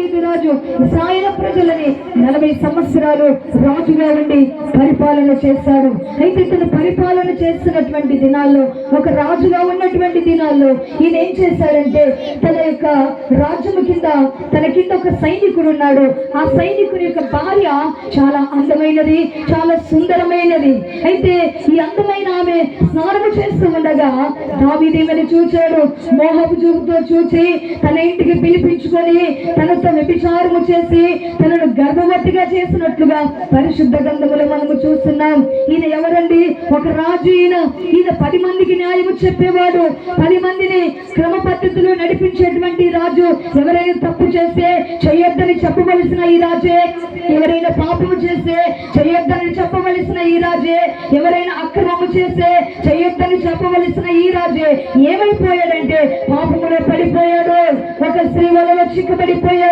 దావీదు రాజు ఇస్రాయేల్ ప్రజలని నలభై సంవత్సరాలు రాజుగా ఉండి పరిపాలన చేశాడు. అయితే తను పరిపాలన చేస్తున్నటువంటి దినాల్లో ఒక రాజుగా ఉన్నటువంటి దినాల్లో ఈయన ఏం చేశాడంటే తన యొక్క రాజ్యము కింద తన కింద ఒక సైనికుడు ఉన్నాడు. ఆ సైనికుని యొక్క భార్య చాలా అందమైనది చాలా సుందరమైనది. అయితే ఈ అందమైన ఆమె స్నానము చేస్తూ ఉండగా దావీదేమని చూచాడు? మోహపు చూపుతో చూచి తన ఇంటికి పిలిపించుకొని తనతో వ్యభిచారము చేసి తనను గర్భవతిగా చేసినట్లుగా పరిశుద్ధ గంధములు మనము చూస్తున్నాం. ఈయన ఎవరండి? ఒక రాజు ఈయన. ఈయన పది మందికి న్యాయము చెప్పేవాడు. పది మందిని క్రమ పద్ధతిలో నడిపించేటువంటి రాజు ఎవరైనా తప్పు చేస్తే చేయొద్దని చెప్పవలసిన ఈ రాజే. ఎవరైనా పాపము చేస్తే చేయొద్దని చెప్పవలసిన ఈ రాజే. ఎవరైనా అక్రమము చేస్తే చేయొద్దని చెప్పవలసిన ఈ రాజే. ఏమైపోయాడంటే పాపములో పడిపోయాడు. ఒక స్త్రీ వలలో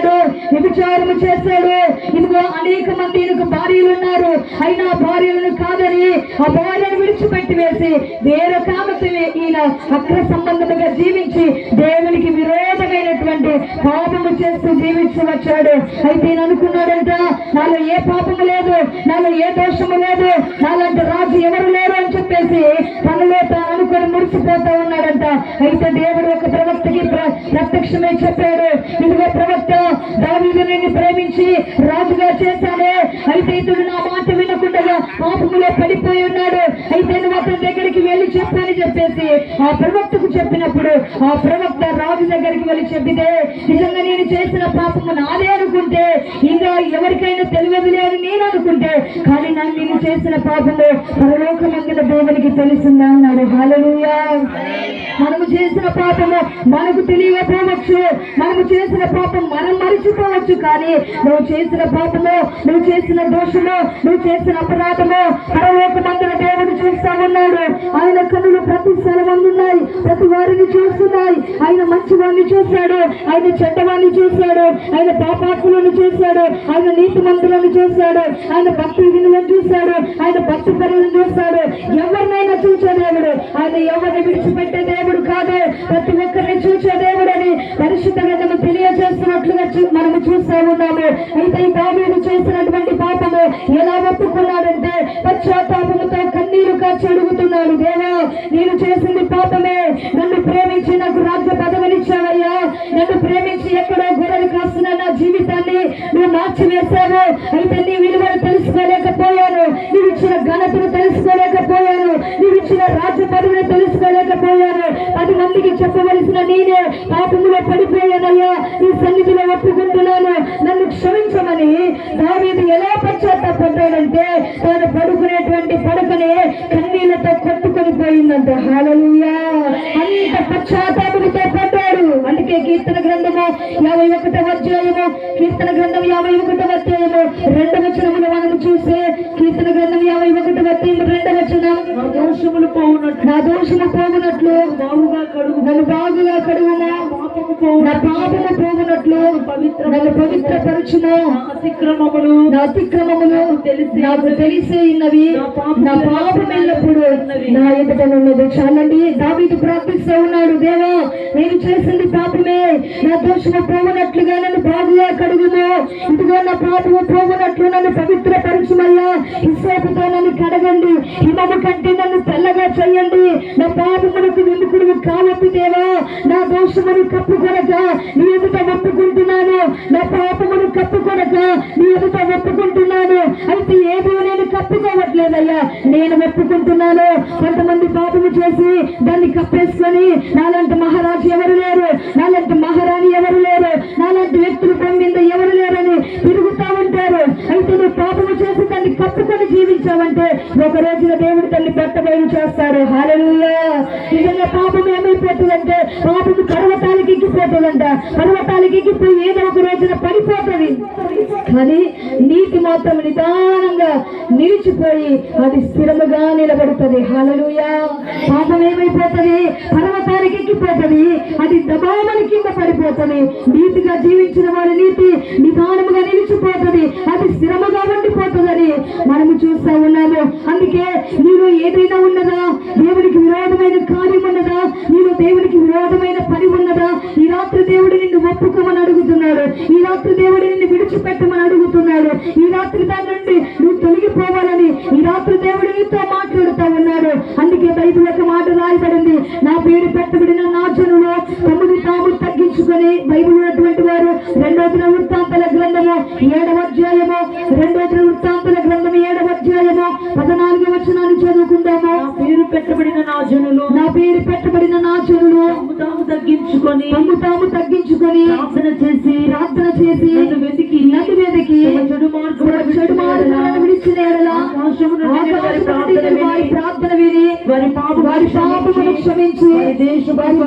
చేశాడు. విభిచారము చేశాడు. ఇదిగో అనేక మంది ఈయనకు భార్యలు ఉన్నారు. అయినా ఆ భార్యలను కాదని ఆ భార్యను విడిచిపెట్టి వేసి వేరొక ఆమెతో ఈయన అక్ర సంబంధముగా జీవించి దేవునికి విరోధమైనటువంటి పాపము చేస్తూ జీవించి వచ్చాడు. అయితే ఈయన అనుకున్నాడంట నాలో ఏ పాపము లేదు నాలో ఏ దోషము లేదు నాలాంటి రాజు ఎవరు లేరు అని చెప్పేసి తనలో తాను అనుకొని మురిసిపోతా ఉన్నాడంట. అయితే దేవుడు ఒక ప్రవక్తకి ప్ర- ప్రత్యక్షమై చెప్పాడు. ఇదిగో ప్రవక్త దావీదు నిన్ను ప్రేమించి రాజుగా చేశానే అయితే ఇతడు నా మాట వినకుండా పాపములో పడిపోయి ఉన్నాడు. అయితే నువ్వు అతని దగ్గరికి వెళ్ళి చెప్పని చెప్పేసి ఆ ప్రవక్తకు చెప్పినప్పుడు ఆ ప్రవక్త రాజు దగ్గరికి వెళ్ళి చెప్పితే నిజంగా నేను చేసిన పాపము నాదే అనుకుంటే ఇంకా ఎవరికైనా తెలియదులే అని నేను అనుకుంటే కానీ నన్ను నేను చేసిన పాపము పరలోకమంగిన దేవునికి తెలిసిందా అన్నాడు. హాలలుయా మనము చేసిన పాపము మనకు తెలియకపోవచ్చు. మనము చేసిన పాపం మనం మరిచిపోవచ్చు కానీ నువ్వు చేసిన పాపము నువ్వు చేసిన దోషము నువ్వు చేసిన అపరాధము పరలోకమందున దేవుడు చూస్తా ఉన్నాడు. ఆయన కన్నులు ప్రతి స్థలం ఉన్నాయి ప్రతి వారిని చూస్తున్నాయి. ఆయన మంచి చూశాడు ఆయన చెడ్డవాడిని చూశాడు ఆయన పాపాత్ములను చూశాడు ఆయన నీతి మంతులను చూశాడు ఆయన భక్తి వినులను చూశాడు ఆయన భక్తి పనులను చూశాడు ఎవరినైనా చూసే దేవుడు ఆయన ఎవరిని విడిచిపెట్టే దేవుడు కాదు. ప్రతి ఒక్కరిని చూసే దేవుడు అని పరిశుద్ధ తెలియజేస్తున్నట్లుగా మనము చూస్తూ ఉన్నాము. అయితే ఈ దావీదు చేసినటువంటి పాపము ఎలా ఒప్పుకున్నాడంటే పశ్చాత్తాపముతో కన్నీరు కాచి అడుగుతున్నాడు దేవా నేను చేసింది పాపమే. నన్ను ప్రేమించి నాకు రాజ్య పదవినిచ్చావయ్యా నన్ను ప్రేమించి ఎక్కడో గొర్రెలు కాస్తున్న నా జీవితాన్ని నువ్వు మార్చివేశావు. అయితే నీ విలువను తెలుసుకోలేకపోయాను. నీవు ఇచ్చిన ఘనతను తెలుసుకోలేకపోయాను. నీవు ఇచ్చిన రాజ్య పదవిని తెలుసుకోలేకపోయాను. పది చెప్పవలసిన నేనే పాపములో పడిపోయానయ్యా. ఈ సన్నిధిలో ఒప్పుకుంటున్నాను. నన్ను క్షమించమని దావీది ఎలా పశ్చాత్తాపడ్డాడంటే తాను పడుకునేటువంటి పడకనే కన్నీళ్ళతో కొట్టుకొని పోయిందంట. హాలలుయా అంత పశ్చాత్తాపముతో పడ్డాడు. అందుకే కీర్తన గ్రంథము యాభై ఒకటవ అధ్యాయము కీర్తన గ్రంథం యాభై ఒకటవ అధ్యాయము రెండవ చరములు మనం చూసే కీర్తన గ్రంథం యాభై ఒకటవ అధ్యాయం రెండవ వచనం నా దోషములు పోవునట్లు నా దోషము పోగునట్లు బాగుగా కడుగు నన్ను బాగుగా కడుగునా? నా పాపము పోగునట్లు పవిత్ర నన్ను పవిత్రపరచును అతిక్రమములు నా అతిక్రమములు తెలిసి నాకు తెలిసే ఉన్నవి. నా పాపం ఎల్లప్పుడు నా ఎదుట ఉన్నది చాలండి దావీదు ప్రార్థిస్తూ ఉన్నాడు దేవా నేను చేసింది పాపమే. నా దోషము పోవునట్లుగా నన్ను బాగుగా కడుగును ఇదిగో నా పాపము పోవునట్లు నన్ను పవిత్రపరచుమల్లా ఇసేపుతో నన్ను కడగండి. హిమము కంటే నన్ను తెల్లగా చేయండి. నా పాపములకు వెనుకుడు కావద్దు దేవా. నా దోషమును కప్పుకొనక నీ ఎదుట ఒప్పుకుంటున్నాను. నా పాపమును కప్పుకొనక నీ ఎదుట ఒప్పుకుంటున్నాను. అయితే ఏదో నేను కప్పుకోవట్లేదయ్యా. నేను ఒప్పుకుంటున్నాను. కొంతమంది పాపము చేసి దాన్ని కప్పేసుకొని నాలాంటి మహారాజు ఎవరు లేరు? నాలాంటి మహారాణి ఎవరు లేరు? నాలాంటి వ్యక్తులు భూమి ఎవరు లేరని తిరుగుతా నువ్వు చేసి దాన్ని కప్పుకొని జీవించావంటే ఒక రోజున దేవుడు తల్లి బట్టబయలు చేస్తారు హాలలుయా నిజంగా పాపం ఏమైపోతుందంటే పాపం పర్వతాలకి ఎక్కిపోతుందంట పర్వతాలకి ఎక్కిపోయి ఏదో ఒక రోజున పడిపోతుంది. కానీ నీతి మాత్రం నిదానంగా నిలిచిపోయి అది స్థిరముగా నిలబడుతుంది. హాలలుయా పాపం ఏమైపోతుంది? పర్వతానికి ఎక్కిపోతుంది అది దబామని కింద పడిపోతుంది. నీతిగా జీవించిన వారి నీతి నిదానముగా నిలిచిపోతుంది. అది స్థిరముగా ఉండిపోతుందని మనము చూస్తా ఉన్నాము. అందుకే నీలో ఏదైనా ఉన్నదా దేవునికి విరోధమైన కార్యం ఉన్నదా నీలో దేవునికి విరోధమైన పని ఉన్నదా ఈ రాత్రి దేవుడు నిన్ను ఒప్పుకోమని అడుగుతున్నాడు. ఈ రాత్రి దేవుడు నిన్ను విడిచిపెట్టమని అడుగుతున్నాడు. ఈ రాత్రి దాని నుండి నువ్వు తొలగిపోవాలని ఈ రాత్రి దేవుడు నీతో మాట్లాడుతూ ఉన్నాడు. అందుకే బైబిల్ ఒక మాట రాయబడింది. నా పేరు పెట్టబడిన నా జనులు తమని తాము తగ్గించుకొని బైబిల్ ఉన్నటువంటి వారు రెండో దిన వృత్తాంతల గ్రంథము ఏడవ అధ్యాయము రెండో దిన వృత్తాంతల గ్రంథము ఏడవ అధ్యాయము పద్నాలుగు వచనాన్ని చదువుకుందాము. నా పేరు పెట్టబడిన నా జనులు నా పేరు పెట్టబడిన నా జనులు తాము తగ్గించుకొని తమ్ము తాము తగ్గించుకొని ప్రార్థన చేసి ప్రార్థన చేసి నన్ను వెతికి నది తమ చెడు తమ చెడు మార్గాలను విడిచిన ఆకాశము నుండి వారి ప్రార్థన వారి విని ప్రార్థన విని వారి పాపమును క్షమించి దేశమును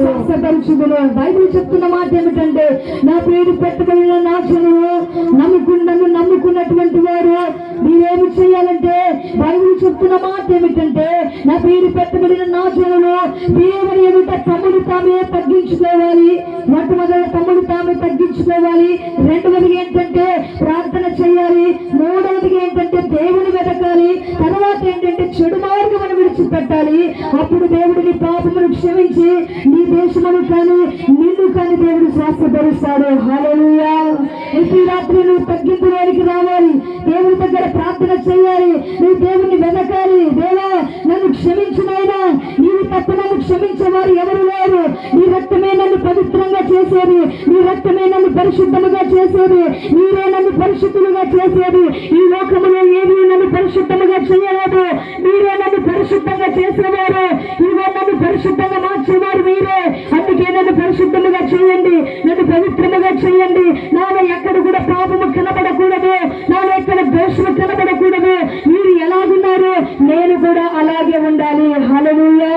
స్వస్థపరచుదును బైబిల్ చెప్తున్న మాట ఏమిటంటే నా పేరు పెట్టబడిన నా జనులు నమ్ముకున్న నన్ను నమ్ముకున్నటువంటి వారు మీరేమి చేయాలంటే బైబుల్ చెప్తున్న మాట ఏమిటంటే నా పేరు పెట్టబడిన నా జనులు దేవుని ఎదుట తమ్ముడు తామే తగ్గించుకోవాలి. మొట్టమొదటి తమ్ముడు తామే తగ్గించుకోవాలి. రెండవది ఏంటంటే ప్రార్థన చేయాలి. మూడవది ఏంటంటే దేవుని వెతకాలి. తర్వాత ఏంటంటే చెడు మార్గమును విడిచిపెట్టాలి. అప్పుడు దేవుడిని పాపమును క్షమించి నీ దేశమును కానీ నిన్ను కానీ దేవుడు శాస్త్రపరుస్తాడు హలో ఈ రాత్రి నువ్వు తగ్గింపులోనికి రావాలి. దేవుని దగ్గర ప్రార్థన చేయాలి. నువ్వు దేవుని వెతకాలి. దేవా నన్ను క్షమించినైనా నీవు తప్ప నన్ను క్షమించేవారు ఎవరు లేరు. నీ రక్తమే నన్ను పవిత్రంగా చేసేది. నీ రక్తమే నన్ను పరిశుద్ధముగా చేసేది. నీరే నన్ను పరిశుద్ధులుగా చేసేది. ఈ లోకములో ఏది నన్ను పరిశుద్ధముగా చేయలేదు. మీరే నన్ను పరిశుద్ధంగా చేసేవారు. ఇవే నన్ను పరిశుద్ధంగా మార్చేవారు మీరే. అందుకే నన్ను పరిశుద్ధముగా చేయండి. నన్ను పవిత్రముగా చేయండి. నాలో ఎక్కడ కూడా పాపము కనబడకూడదు. నాలో ఎక్కడ దోషము కనబడకూడదు మీరు ఎలాగున్నారు నేను కూడా అలాగే ఉండాలి. హల్లెలూయా.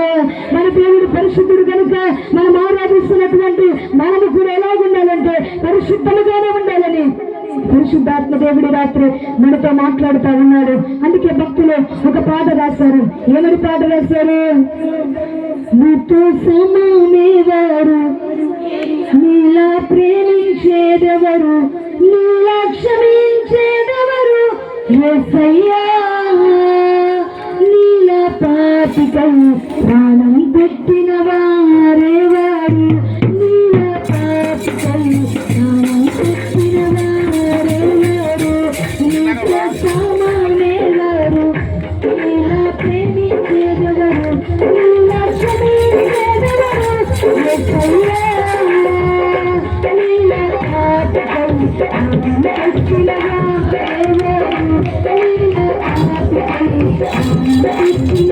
మన దేవుడు పరిశుద్ధుడు కనుక మనం ఆరాధిస్తున్నటువంటి మనము కూడా ఎలాగుండాలంటే పరిశుద్ధముగానే ఉండాలని. పరిశుద్ధాత్మ దేవుడి రాత్రి మనతో మాట్లాడుతూ ఉన్నాడు. అందుకే భక్తులు ఒక పాట రాశారు. ఏమని పాట రాశారు? నీతో సమానేవారు నీలా ప్రేమించేదెవరు నీలా క్షమించేదెవరు? యేసయ్యా నీలా పాపికై ప్రాణం పెట్టిన వారేవారు నీలా పాపికై ప్రాణం పెట్టిన వారేవారు నీతో సమానేవారు నీలా ప్రేమించేదెవరు? నీలా క్షమించేదెవరు యేసయ్యా నీలా పాపికై ప్రాణం పెట్టిన వారేవారు నీలా పాపికై ప్రాణం పెట్టిన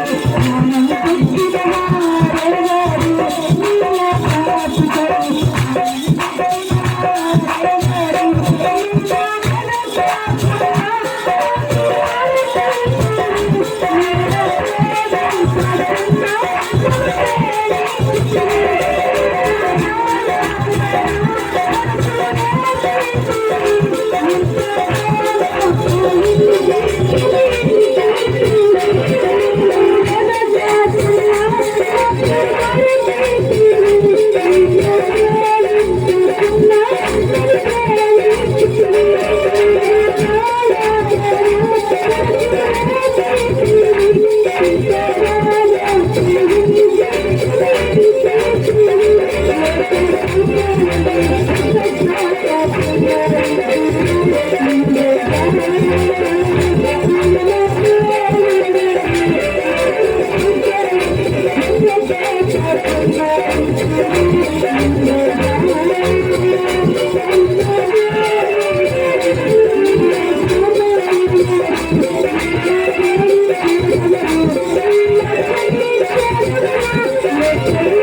Yeah.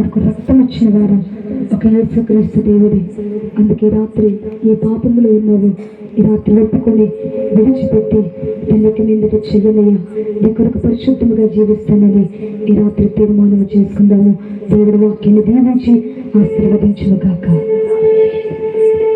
మనకు రక్తం ఇచ్చిన వారు ఒక యేసుక్రీస్తు దేవుడే. అందుకే రాత్రి ఏ పాపములు ఉన్నావు ఈ రాత్రి ఒప్పుకొని విడిచిపెట్టి పెళ్ళకి నిందట చెయ్యనయ్యా. నీ కొరకు పరిశుద్ధముగా జీవిస్తానని ఈ రాత్రి తీర్మానం చేసుకుందాము. దేవుడు వాక్యాన్ని దీవించి ఆశీర్వదించును కాక